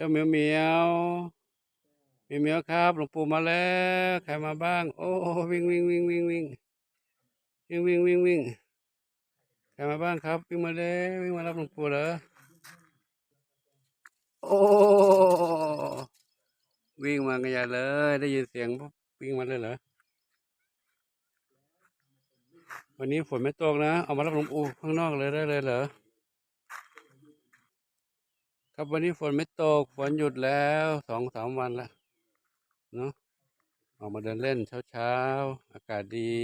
จ้าเหมียวเหมียวเหมียวเหมียวครับ หลวงปู่มาแล้วใครมาบ้าง โอ้วิ่งวิ่งวิ่งวิ่งวิ่งวิ่งวิ่งวิ่งวิ่งใครมาบ้างครับวิ่งมาเลยวิ่งมารับหลวงปู่เหรอโอ้วิ่งมากันใหญ่เลย ได้ยินเสียงปุ๊บวิ่งมาเลยเหรอวันนี้ฝนไม่ตกนะ เอามารับหลวงปู่ข้างนอกเลยได้เลยเหรอ ครับวันนี้ฝนไม่ตกฝนหยุดแล้วสองสามวันละเนาะออกมาเดินเล่นเช้าเช้าๆอากาศดี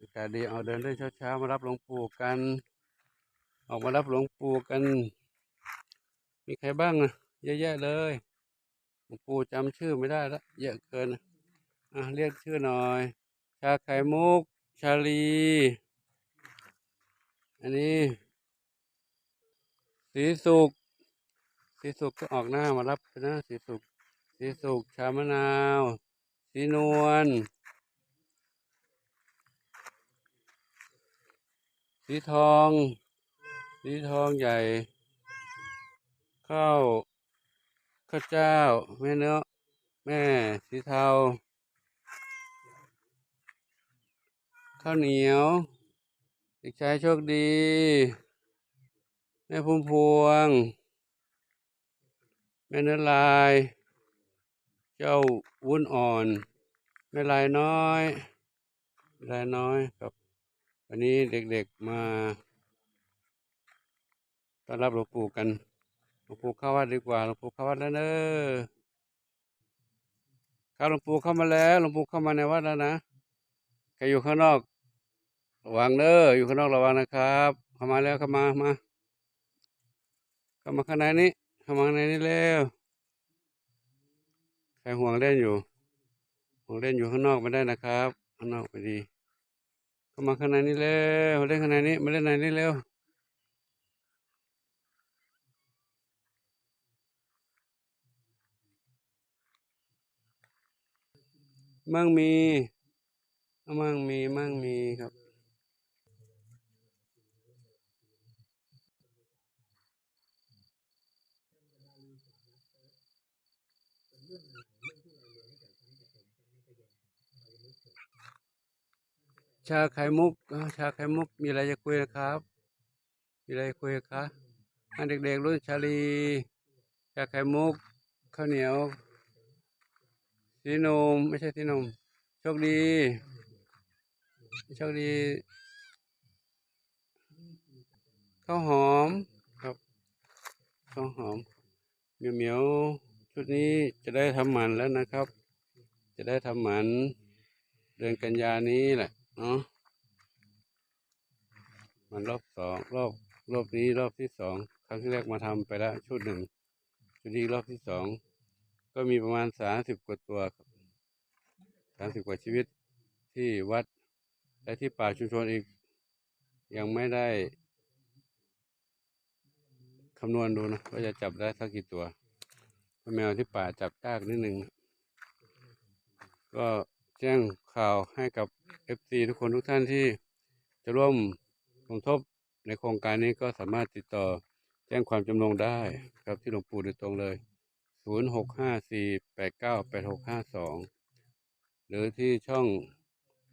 อากาศดีเอาเดินเล่นเช้าเช้าๆมารับหลวงปู่กัน ออกมารับหลวงปู่กัน มีใครบ้างอะเยอะแยะเลยหลวงปู่จำชื่อไม่ได้ละเยอะเกินอะเรียกชื่อหน่อย ชาไข่มุก ชาลี อันนี้สีสุก สีสุกก็ออกหน้ามารับนะสีสุกสีสุกชามะนาว สีนวลสีทอง สีทองใหญ่ ข้าวข้าวเจ้า แม่เนื้อ แม่สีเทา ข้าวเหนียวเด็กชายโชคดี แม่พุ่มพวง แม่เนื้อลาย เจ้าวุ้นอ่อนแม่ลายน้อยลายน้อยครับวันนี้เด็กๆมาต้อนรับหลวงปู่กันหลวงปู่เข้าวัดดีกว่าหลวงปู่เข้าวัดแล้วเนอะครับหลวงปู่เข้ามาแล้วหลวงปู่เข้ามาในวัดแล้วนะใครอยู่ข้างนอกระวังเด้ออยู่ข้างนอกระวังนะครับ เข้ามาแล้วเข้ามามาเข้ามาข้างในนี้ เข้ามาข้างในนี้เร็วใครห่วงเล่นอยู่ ห่วงเล่นอยู่ข้างนอกไม่ได้นะครับ ข้างนอกไปดี เข้ามาข้างในนี้เร็วมาเล่นข้างในนี้มาเล่นในนี้เร็วมั่งมีมั่งมีมั่งมีครับ ชาไข่มุกอ่าชาไข่มุกมีอะไรจะคุยนะครับ มีอะไรคุยครับอ่าเด็กๆรุ่นชาลี ชาไข่มุกข้าวเหนียวสีนมไม่ใช่สีนมโชคดีโชคดีข้าวหอมครับข้าวหอมเหมียวเหมียว ชุดนี้จะได้ทำหมันแล้วนะครับ จะได้ทำหมันเดือนกันยานี้แหละเนาะมันรอบสองรอบรอบนี้รอบที่สองครั้งที่แรกมาทำไปแล้วชุดหนึ่งชุดนี้รอบที่สองก็มีประมาณสามสิบกว่าตัวครับสามสิบกว่าชีวิตที่วัดและที่ป่าชุมชนอีก ยังไม่ได้คำนวณดูนะว่าจะจับได้สักกี่ตัว แมวที่ป่าจับยากนิดหนึ่งก็แจ้งข่าวให้กับ FC ทุกคนทุกท่านที่จะร่วมสมทบในโครงการนี้ก็สามารถติดต่อแจ้งความจำนงได้ครับที่หลวงปู่โดยตรงเลย 0654898652 หรือที่ช่อง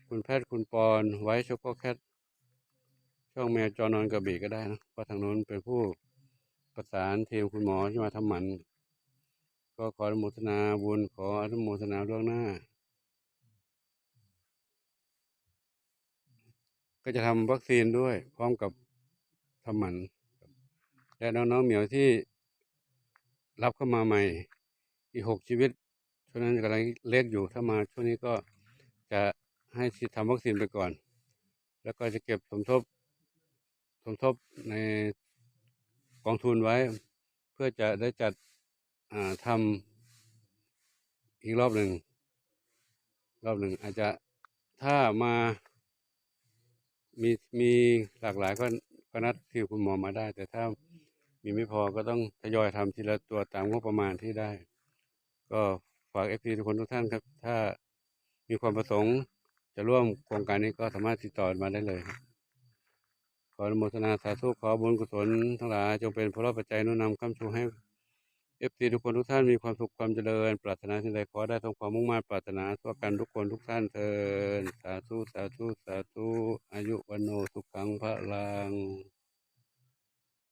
คุณแพทย์คุณปอนไว้ช็อกโกแคทช่องแมวจอนอนกระบี่ก็ได้นะเพราะทางโน้นเป็นผู้ประสานทีมคุณหมอที่มาทำหมัน ก็ขออนุโมทนาบุญขออนุโมทนาล่วงหน้า ก็จะทำวัคซีนด้วย พร้อมกับทำหมัน และน้องๆเหมียวที่รับเข้ามาใหม่ อีกหกชีวิตช่วงนั้นกำลังเล็กอยู่ถ้ามาช่วงนี้ก็จะให้ฉีดทำวัคซีนไปก่อน แล้วก็จะเก็บสมทบสมทบในกองทุนไว้ เพื่อจะได้จัด ทำอีกรอบหนึ่งรอบหนึ่งอาจจะถ้ามามีมีหลากหลายก็ก็นัดที่คุณหมอมาได้ แต่ถ้ามีไม่พอก็ต้องทยอยทำทีละตัวตามงบประมาณที่ได้ ก็ฝากเอฟซีทุกคนทุกท่านครับ ถ้ามีความประสงค์จะร่วมโครงการนี้ก็สามารถติดต่อมาได้เลยขออนุโมทนาสาธุขอบุญกุศลทั้งหลายจงเป็นพระปัจจัยนุนนำคำชูให้ เอฟซีทุกคนทุกท่านมีความสุขความเจริญ ปรารถนาสิ่งใดขอได้สงความมุ่งมั่นปรารถนาทั่วกันทุกคนทุกท่านเทินสาธุสาธุสาธุอายุวันโนสุขังพระลัง